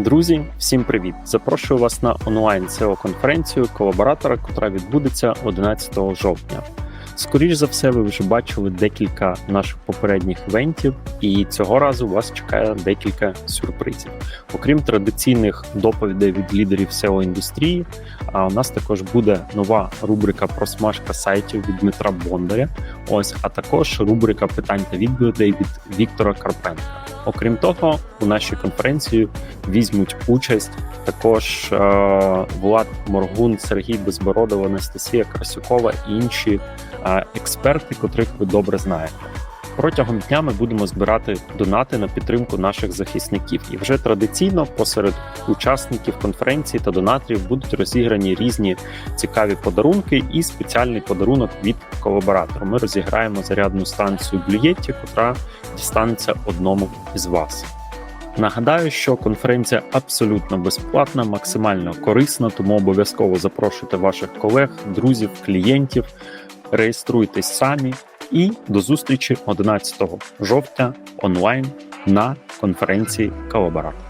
Друзі, всім привіт! Запрошую вас на онлайн seo конференцію колаборатора, котра відбудеться 11 жовтня. Скоріш за все, ви вже бачили декілька наших попередніх івентів, і цього разу вас чекає декілька сюрпризів. Окрім традиційних доповідей від лідерів seo індустрії, а у нас також буде нова рубрика просмажка сайтів від Дмитра Бондаря. Ось, а також рубрика питань та відповідей від Віктора Карпенка. Окрім того, у нашій конференції візьмуть участь також е, Влад Моргун, Сергій Безбородов, Анастасія Красюкова і інші е, експерти, котрих ви добре знаєте. Протягом дня ми будемо збирати донати на підтримку наших захисників, і вже традиційно посеред учасників конференції та донаторів будуть розіграні різні цікаві подарунки і спеціальний подарунок від колаборатора. Ми розіграємо зарядну станцію Блюєтті, котра дістанеться одному із вас. Нагадаю, що конференція абсолютно безплатна, максимально корисна, тому обов'язково запрошуйте ваших колег, друзів, клієнтів, реєструйтесь самі і до зустрічі 11 жовтня онлайн на конференції Колаборат.